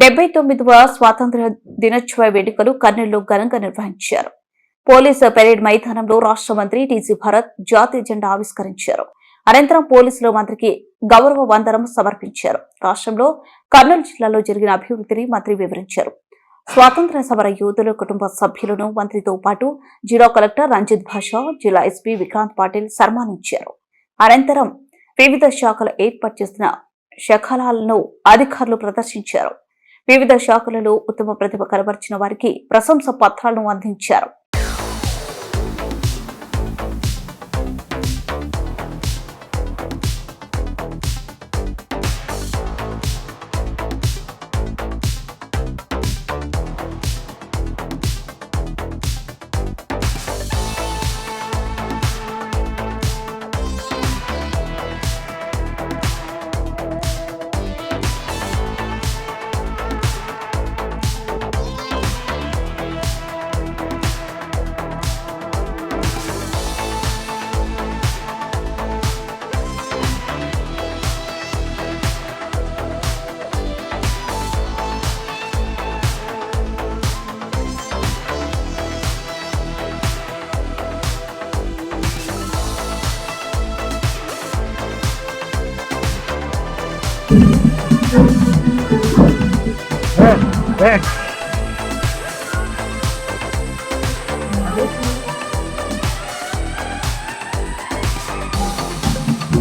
డెబ్బై తొమ్మిదవ స్వాతంత్ర దినోత్సవ వేడుకలు కర్నూలులో ఘనంగా నిర్వహించారు. పోలీసు పెరేడ్ మైదానంలో రాష్ట్ర మంత్రి టీజీ భరత్ జాతీయ జెండా ఆవిష్కరించారు. అనంతరం పోలీసులు మంత్రికి గౌరవ వందనం సమర్పించారు. రాష్ట్రంలో కర్నూలు జిల్లాలో జరిగిన అభివృద్ధిని మంత్రి వివరించారు. స్వాతంత్ర సమర యోధుల కుటుంబ సభ్యులను మంత్రితో పాటు జిల్లా కలెక్టర్ రంజిత్ భాషా జిల్లా ఎస్పీ విక్రాంత్ పాటిల్ సన్మానించారు. అనంతరం వివిధ శాఖలు ఏర్పాటు చేసిన శకలాలను అధికారులు ప్రదర్శించారు. వివిధ శాఖలలో ఉత్తమ ప్రతిభ కనబర్చిన వారికి ప్రశంస పత్రాలను అందించారు.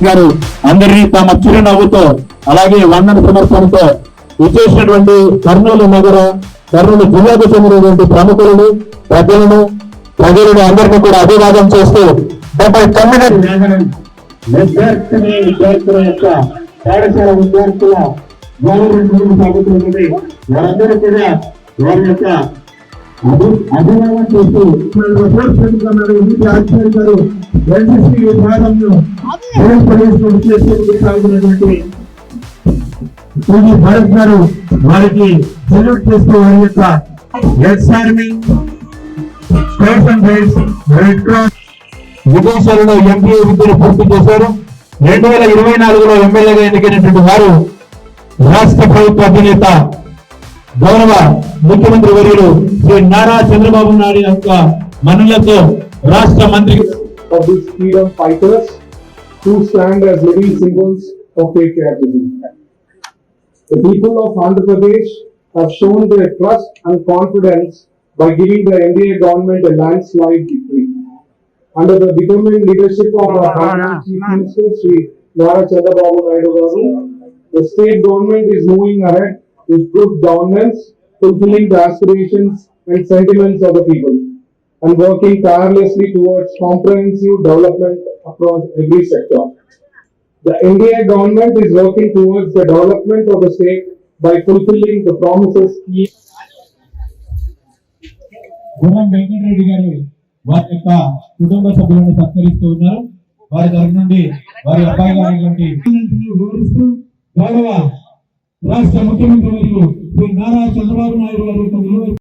గారు అందరినీ తమ చిరునవ్వుతో అలాగే వందన సమర్పణతో విచ్చేసినటువంటి కర్నూలు నగర కర్నూలు జిల్లాకు చెందినటువంటి ప్రముఖులను ప్రజలను ప్రజలను అందరినీ కూడా అభివాదం చేస్తూ డెబ్బై తొమ్మిది విద్యార్థిని విద్యార్థుల యొక్క పాఠశాల విద్యార్థుల గవర్నమెంట్ ముందు సాగుతున్నది వారందరూ కూడా వారి యొక్క అభి- అభినయం చేస్తూ ఆచార్య గారు ఎన్సీసీ విభాగంలో సాగుతున్నటువంటి శ్రీ భరత్ గారు వారికి సెల్యూట్ చేస్తూ వారి యొక్క ex army scouts and red cross విదేశాలలో ఎంపీఏ విద్యను పూర్తి చేశారు. రెండు వేల ఇరవై నాలుగులో ఎమ్మెల్యేగా ఎన్నికైనటువంటి వారు రాష్ట్ర ప్రభుత్వ అధినేత గౌరవ ముఖ్యమంత్రి వర్యులు శ్రీ నారా చంద్రబాబు నాయుడు యొక్క మనులతో రాష్ట్ర మంత్రి. The people of Andhra Pradesh have shown their trust and confidence by giving the NDA government a landslide victory. under the determined leadership of our ah, Honorable ah, Chief ah. Minister Sri the state government is moving ahead with good governance, fulfilling the aspirations and sentiments of the people, and working tirelessly towards comprehensive development across every sector. The NDA government is working towards the development of the state by fulfilling the promises. Human Venkat Reddy వారి యొక్క కుటుంబ సభ్యులను సత్కరిస్తూ ఉన్నారు. వారి తరఫు నుండి వారి అబ్బాయి గారి గౌరవిస్తూ గౌరవ రాష్ట్ర ముఖ్యమంత్రి శ్రీ నారా చంద్రబాబు నాయుడు గారు